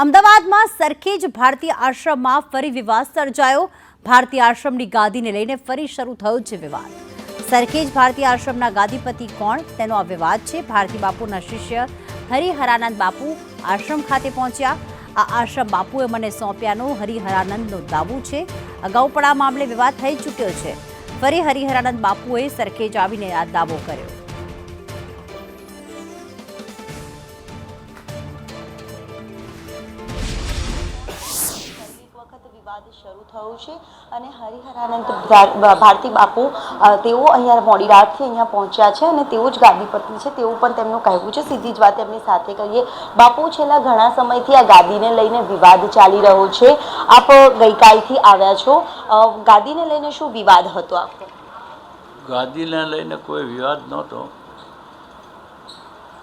અમદાવાદમાં સરખેજ ભારતીય આશ્રમમાં ફરી વિવાદ સર્જાયો. ભારતીય આશ્રમની ગાદીને લઈને ફરી શરૂ થયો છે વિવાદ. સરખેજ ભારતીય આશ્રમના ગાદીપતિ કોણ? તેનો આ વિવાદ છે. ભારતી બાપુના શિષ્ય હરિહરાનંદ બાપુ આશ્રમ ખાતે પહોંચ્યા. આ આશ્રમ બાપુએ મને સોંપ્યાનો હરિહરાનંદનો દાવો છે. અગાઉ પણ આ મામલે વિવાદ થઈ ચૂક્યો છે. ફરી હરિહરાનંદ બાપુએ સરખેજ આવીને આ દાવો કર્યો. વિવાદ શરૂ થયું છે અને હરિહરાનંદ ભારતી બાપુ તેઓ અહીંયા મોડી રાતથી અહીંયા પહોંચ્યા છે અને તેઓ જ ગાદીપતિ છે. તેવું પણ તેમનું કહેવું છે, સીધી જ વાત એમની સાથે કહીએ બાપુ, છેલ્લા ઘણા સમયથી આ ગાદીને લઈને વિવાદ ચાલી રહ્યો છે. આપ ગઈકાલથી આવ્યા છો. ગાદીને લઈને શું વિવાદ હતો આપનો? ગાદીને લઈને કોઈ વિવાદ નહોતો.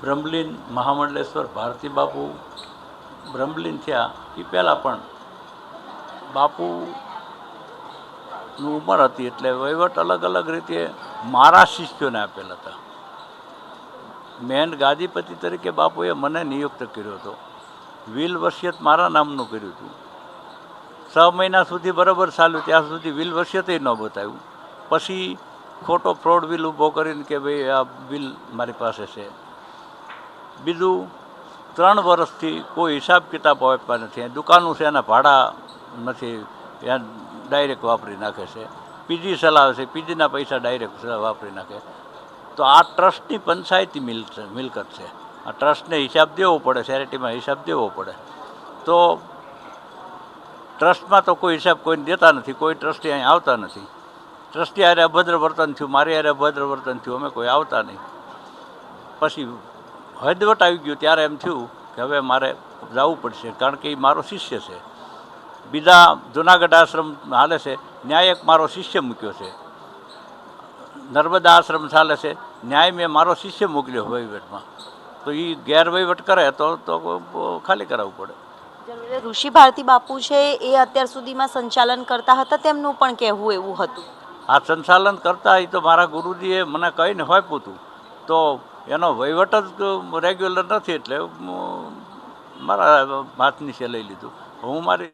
બ્રહ્મલીન મહામંડલેશ્વર ભારતી બાપુ બ્રહ્મલીન થયા એ પહેલાં પણ બાપુનું ઉંમર હતી એટલે વહીવટ અલગ અલગ રીતે મારા શિષ્યોને આપેલ હતા. મેન ગાદીપતિ તરીકે બાપુએ મને નિયુક્ત કર્યો હતો. વિલ વસિયત મારા નામનું કર્યું હતું. છ મહિના સુધી બરાબર ચાલ્યું, ત્યાં સુધી વિલ વસિયતે ન બતાવ્યું. પછી ખોટો ફ્રોડ બિલ ઊભો કરીને કે ભાઈ આ બિલ મારી પાસે છે. બીજું, ત્રણ વર્ષથી કોઈ હિસાબ કિતાબ આપવા નથી. દુકાનો છે, એના ભાડા નથી. ત્યાં ડાયરેક્ટ વાપરી નાખે છે. પીજી ચલાવે છે. પીજીના પૈસા ડાયરેક્ટ વાપરી નાખે. તો આ ટ્રસ્ટની પંચાયતી મિલ મિલકત છે. આ ટ્રસ્ટને હિસાબ દેવો પડે, ચેરિટીમાં હિસાબ દેવો પડે. તો ટ્રસ્ટમાં તો કોઈ હિસાબ કોઈને દેતા નથી, કોઈ ટ્રસ્ટી અહીં આવતા નથી. ટ્રસ્ટી હારે અભદ્ર વર્તન થયું, મારી હારે અભદ્ર વર્તન થયું, અમે કોઈ આવતા નહીં. પછી હદવટ આવી ગયું, ત્યારે એમ થયું કે હવે મારે જવું પડશે, કારણ કે એ મારો શિષ્ય છે. બીજા જુનાગઢ આશ્રમ હાલે છે ન્યાય એક મારો શિષ્ય મૂક્યો છે. નર્મદા આશ્રમ ચાલે છે ન્યાય મેં મારો શિષ્ય મોકલ્યો વહીવટમાં. તો એ ગેરવહીવટ કરે તો તો ખાલી કરાવવું પડે. ઋષિ ભારતી બાપુ છે એ અત્યાર સુધીમાં સંચાલન કરતા હતા તેમનું પણ કહેવું એવું હતું. આ સંચાલન કરતા એ તો મારા ગુરુજીએ મને કહીને હોપ્યું હતું તો એનો વહીવટ જ રેગ્યુલર નથી એટલે મારા હાથ છે લઈ લીધું. હું મારી